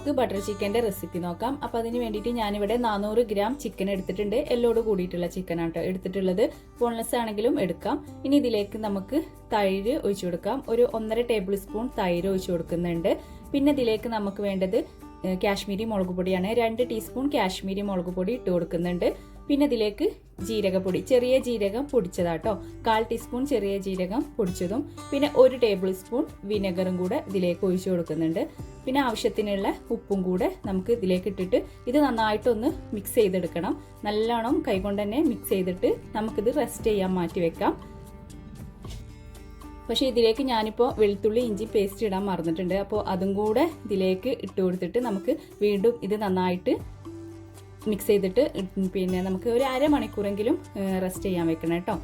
നമുക്ക് ബട്ടർ ചിക്കന്റെ റെസിപ്പി നോക്കാം. അപ്പോൾ അതിന് വേണ്ടിയിട്ട് ഞാനിവിടെ നാനൂറ് ഗ്രാം ചിക്കൻ എടുത്തിട്ടുണ്ട്. എല്ലോട് കൂടിയിട്ടുള്ള ചിക്കൻ ആട്ടോ എടുത്തിട്ടുള്ളത്. ബോൺലെസ് ആണെങ്കിലും എടുക്കാം. ഇനി ഇതിലേക്ക് നമുക്ക് തൈര് ഒഴിച്ചു കൊടുക്കാം. ഒരു ഒന്നര ടേബിൾ സ്പൂൺ തൈര് ഒഴിച്ചു കൊടുക്കുന്നുണ്ട്. പിന്നെ ഇതിലേക്ക് നമുക്ക് വേണ്ടത് കാശ്മീരി മുളക് പൊടിയാണ്. രണ്ട് ടീസ്പൂൺ കാശ്മീരി മുളക് പൊടി ഇട്ട് കൊടുക്കുന്നുണ്ട്. പിന്നെ ഇതിലേക്ക് ജീരകപ്പൊടി ചെറിയ ജീരകം പൊടിച്ചതാട്ടോ. കാൽ ടീസ്പൂൺ ചെറിയ ജീരകം പൊടിച്ചതും പിന്നെ ഒരു ടേബിൾ സ്പൂൺ വിനെഗറും കൂടെ ഇതിലേക്ക് ഒഴിച്ചു കൊടുക്കുന്നുണ്ട്. പിന്നെ ആവശ്യത്തിനുള്ള ഉപ്പും കൂടെ നമുക്ക് ഇതിലേക്ക് ഇട്ടിട്ട് ഇത് നന്നായിട്ടൊന്ന് മിക്സ് ചെയ്തെടുക്കണം. നല്ലോണം കൈകൊണ്ട് തന്നെ മിക്സ് ചെയ്തിട്ട് നമുക്കിത് റെസ്റ്റ് ചെയ്യാൻ മാറ്റി വെക്കാം. പക്ഷേ ഇതിലേക്ക് ഞാനിപ്പോൾ വെളുത്തുള്ളി ഇഞ്ചി പേസ്റ്റ് ഇടാൻ മറന്നിട്ടുണ്ട്. അപ്പോൾ അതും കൂടെ ഇതിലേക്ക് ഇട്ട് കൊടുത്തിട്ട് നമുക്ക് വീണ്ടും ഇത് നന്നായിട്ട് മിക്സ് ചെയ്തിട്ട് പിന്നെ നമുക്ക് ഒരു അരമണിക്കൂറെങ്കിലും റെസ്റ്റ് ചെയ്യാൻ വെക്കണം കേട്ടോ.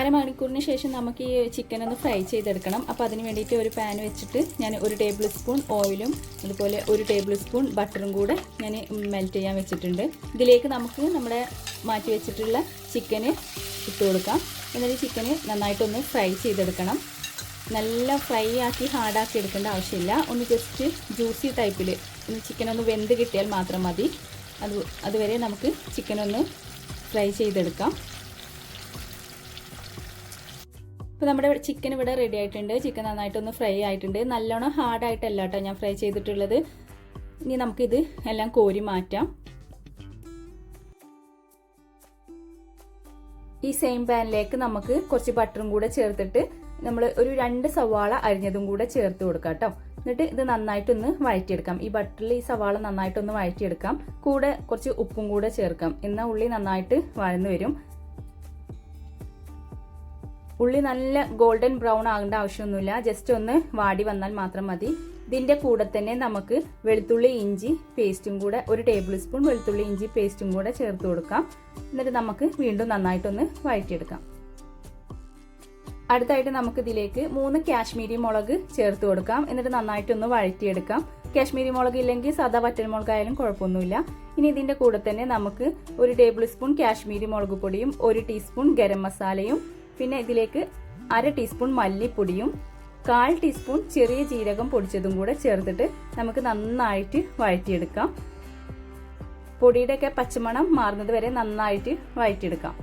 അരമണിക്കൂറിന് ശേഷം നമുക്ക് ഈ ചിക്കൻ ഒന്ന് ഫ്രൈ ചെയ്തെടുക്കണം. അപ്പോൾ അതിന് വേണ്ടിയിട്ട് ഒരു പാൻ വെച്ചിട്ട് ഞാൻ ഒരു ടേബിൾ സ്പൂൺ ഓയിലും അതുപോലെ ഒരു ടേബിൾ സ്പൂൺ ബട്ടറും കൂടെ ഞാൻ മെൽറ്റ് ചെയ്യാൻ വെച്ചിട്ടുണ്ട്. ഇതിലേക്ക് നമുക്ക് നമ്മുടെ മാറ്റി വെച്ചിട്ടുള്ള ചിക്കന് ഇട്ട് കൊടുക്കാം. എന്നിട്ട് ചിക്കന് നന്നായിട്ടൊന്ന് ഫ്രൈ ചെയ്തെടുക്കണം. നല്ല ഫ്രൈ ആക്കി ഹാർഡാക്കി എടുക്കേണ്ട ആവശ്യമില്ല. ഒന്ന് ജസ്റ്റ് ജ്യൂസി ടൈപ്പിൽ ചിക്കൻ ഒന്ന് വെന്ത് കിട്ടിയാൽ മാത്രം മതി. അത് അതുവരെ നമുക്ക് ചിക്കൻ ഒന്ന് ഫ്രൈ ചെയ്തെടുക്കാം. ഇപ്പോൾ നമ്മുടെ ചിക്കൻ ഇവിടെ റെഡി ആയിട്ടുണ്ട്. ചിക്കൻ നന്നായിട്ടൊന്ന് ഫ്രൈ ആയിട്ടുണ്ട്. നല്ലോണം ഹാർഡായിട്ടല്ല കേട്ടോ ഞാൻ ഫ്രൈ ചെയ്തിട്ടുള്ളത്. ഇനി നമുക്കിത് എല്ലാം കോരി മാറ്റാം. ഈ സെയിം പാനിലേക്ക് നമുക്ക് കുറച്ച് ബട്ടറും കൂടെ ചേർത്തിട്ട് നമ്മൾ ഒരു രണ്ട് സവാള അരിഞ്ഞതും കൂടെ ചേർത്ത് കൊടുക്കാം കേട്ടോ എന്നിട്ട് ഇത് നന്നായിട്ടൊന്ന് വഴറ്റിയെടുക്കാം. ഈ ബട്ടറിൽ ഈ സവാള നന്നായിട്ടൊന്ന് വഴറ്റിയെടുക്കാം. കൂടെ കുറച്ച് ഉപ്പും കൂടെ ചേർക്കാം. എന്നാൽ ഉള്ളി നന്നായിട്ട് വഴന്നു വരും. ഉള്ളി നല്ല ഗോൾഡൻ ബ്രൗൺ ആകേണ്ട ആവശ്യമൊന്നുമില്ല. ജസ്റ്റ് ഒന്ന് വാടി വന്നാൽ മാത്രം മതി. ഇതിന്റെ കൂടെ തന്നെ നമുക്ക് വെളുത്തുള്ളി ഇഞ്ചി പേസ്റ്റും കൂടെ ഒരു ടേബിൾ സ്പൂൺ വെളുത്തുള്ളി ഇഞ്ചി പേസ്റ്റും കൂടെ ചേർത്ത് കൊടുക്കാം. എന്നിട്ട് നമുക്ക് വീണ്ടും നന്നായിട്ടൊന്ന് വഴറ്റിയെടുക്കാം. അടുത്തായിട്ട് നമുക്ക് ഇതിലേക്ക് മൂന്ന് കാശ്മീരി മുളക് ചേർത്ത് കൊടുക്കാം. എന്നിട്ട് നന്നായിട്ടൊന്ന് വഴറ്റിയെടുക്കാം. കാശ്മീരി മുളക് ഇല്ലെങ്കിൽ സാധാ വറ്റൽ മുളകായാലും കുഴപ്പമൊന്നുമില്ല. ഇനി ഇതിന്റെ കൂടെ തന്നെ നമുക്ക് ഒരു ടേബിൾ സ്പൂൺ കാശ്മീരി മുളക് പൊടിയും ഒരു ടീസ്പൂൺ ഗരം മസാലയും പിന്നെ ഇതിലേക്ക് അര ടീസ്പൂൺ മല്ലിപ്പൊടിയും കാൽ ടീസ്പൂൺ ചെറിയ ജീരകം പൊടിച്ചതും കൂടെ ചേർത്തിട്ട് നമുക്ക് നന്നായിട്ട് വഴറ്റിയെടുക്കാം. പൊടിയുടെയൊക്കെ പച്ചമണം മാറുന്നത് വരെ നന്നായിട്ട് വഴറ്റിയെടുക്കാം.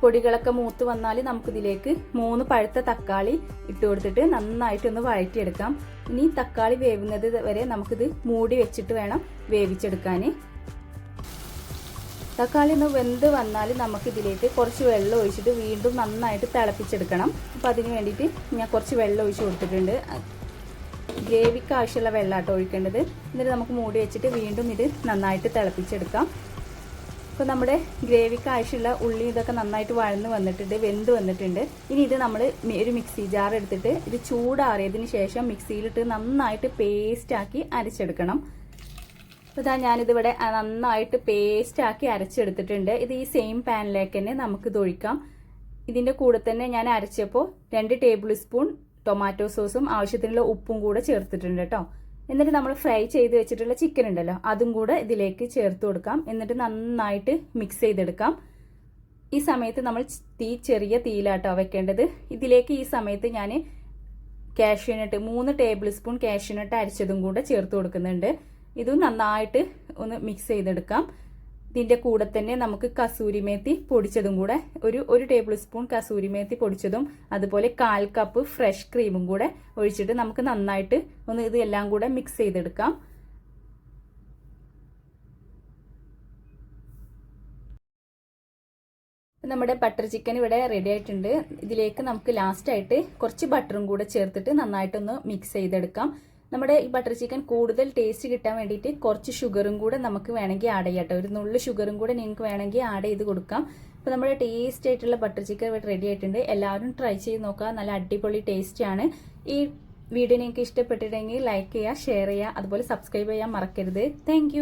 പൊടികളൊക്കെ മൂത്ത് വന്നാൽ നമുക്കിതിലേക്ക് മൂന്ന് പഴുത്ത തക്കാളി ഇട്ട് കൊടുത്തിട്ട് നന്നായിട്ടൊന്ന് വഴറ്റിയെടുക്കാം. ഇനി തക്കാളി വേവുന്നത് വരെ നമുക്കിത് മൂടി വെച്ചിട്ട് വേണം വേവിച്ചെടുക്കാൻ തക്കാളി ഒന്ന് വെന്ത് വന്നാൽ നമുക്കിതിലേക്ക് കുറച്ച് വെള്ളം ഒഴിച്ചിട്ട് വീണ്ടും നന്നായിട്ട് തിളപ്പിച്ചെടുക്കണം. അപ്പോൾ അതിന് വേണ്ടിയിട്ട് ഞാൻ കുറച്ച് വെള്ളം ഒഴിച്ച് കൊടുത്തിട്ടുണ്ട്. ഗ്രേവിക്ക് ആവശ്യമുള്ള വെള്ളമാട്ടോ ഒഴിക്കേണ്ടത്. എന്നിട്ട് നമുക്ക് മൂടി വെച്ചിട്ട് വീണ്ടും ഇത് നന്നായിട്ട് തിളപ്പിച്ചെടുക്കാം. അപ്പോൾ നമ്മുടെ ഗ്രേവിക്ക് ആവശ്യമുള്ള ഉള്ളി ഇതൊക്കെ നന്നായിട്ട് വഴന്ന് വന്നിട്ടുണ്ട് വെന്ത് വന്നിട്ടുണ്ട്. ഇനി ഇത് നമ്മൾ ഒരു മിക്സി ജാർ എടുത്തിട്ട് ഇത് ചൂടാറിയതിന് ശേഷം മിക്സിയിലിട്ട് നന്നായിട്ട് പേസ്റ്റാക്കി അരച്ചെടുക്കണം. അപ്പോൾ ഇതാ ഞാനിതിവിടെ നന്നായിട്ട് പേസ്റ്റാക്കി അരച്ചെടുത്തിട്ടുണ്ട്. ഇത് ഈ സെയിം പാനിലേക്ക് തന്നെ നമുക്കിത് ഒഴിക്കാം. ഇതിന്റെ കൂടെ തന്നെ ഞാൻ അരച്ചപ്പോൾ രണ്ട് ടേബിൾ സ്പൂൺ ടൊമാറ്റോ സോസും ആവശ്യത്തിനുള്ള ഉപ്പും കൂടെ ചേർത്തിട്ടുണ്ട് കേട്ടോ. എന്നിട്ട് നമ്മൾ ഫ്രൈ ചെയ്ത് വെച്ചിട്ടുള്ള ചിക്കൻ ഉണ്ടല്ലോ അതും കൂടെ ഇതിലേക്ക് ചേർത്ത് കൊടുക്കാം. എന്നിട്ട് നന്നായിട്ട് മിക്സ് ചെയ്തെടുക്കാം. ഈ സമയത്ത് നമ്മൾ തീ ചെറിയ തീയിലാട്ടോ വെക്കേണ്ടത്. ഇതിലേക്ക് ഈ സമയത്ത് ഞാൻ കാഷ്യൂനട്ട് മൂന്ന് ടേബിൾ സ്പൂൺ കാഷ്യൂനട്ട് അരിച്ചതും കൂടെ ചേർത്ത് കൊടുക്കുന്നുണ്ട്. ഇതും നന്നായിട്ട് ഒന്ന് മിക്സ് ചെയ്തെടുക്കാം. ഇതിന്റെ കൂടെ തന്നെ നമുക്ക് കസൂരി മേത്തി പൊടിച്ചതും കൂടെ ഒരു ഒരു ടേബിൾ സ്പൂൺ കസൂരി മേത്തി പൊടിച്ചതും അതുപോലെ കാൽ കപ്പ് ഫ്രഷ് ക്രീമും കൂടെ ഒഴിച്ചിട്ട് നമുക്ക് നന്നായിട്ട് ഒന്ന് ഇത് എല്ലാം കൂടെ മിക്സ് ചെയ്തെടുക്കാം. നമ്മുടെ ബട്ടർ ചിക്കൻ ഇവിടെ റെഡി ആയിട്ടുണ്ട്. ഇതിലേക്ക് നമുക്ക് ലാസ്റ്റ് ആയിട്ട് കുറച്ച് ബട്ടറും കൂടെ ചേർത്തിട്ട് നന്നായിട്ടൊന്ന് മിക്സ് ചെയ്തെടുക്കാം. നമ്മുടെ ഈ ബട്ടർ ചിക്കൻ കൂടുതൽ ടേസ്റ്റ് കിട്ടാൻ വേണ്ടിയിട്ട് കുറച്ച് ഷുഗറും കൂടെ നമുക്ക് വേണമെങ്കിൽ ആഡ് ചെയ്യാം കേട്ടോ. ഒരു നുള്ളു ഷുഗറും കൂടെ നിങ്ങൾക്ക് വേണമെങ്കിൽ ആഡ് ചെയ്ത് കൊടുക്കാം. അപ്പോൾ നമ്മുടെ ടേസ്റ്റ് ആയിട്ടുള്ള ബട്ടർ ചിക്കൻ ഇവിടെ റെഡി ആയിട്ടുണ്ട്. എല്ലാവരും ട്രൈ ചെയ്ത് നോക്കുക. നല്ല അടിപൊളി ടേസ്റ്റ് ആണ്. ഈ വീഡിയോ നിങ്ങൾക്ക് ഇഷ്ടപ്പെട്ടിട്ടുണ്ടെങ്കിൽ ലൈക്ക് ചെയ്യുക ഷെയർ ചെയ്യുക. അതുപോലെ സബ്സ്ക്രൈബ് ചെയ്യാൻ മറക്കരുത്. താങ്ക്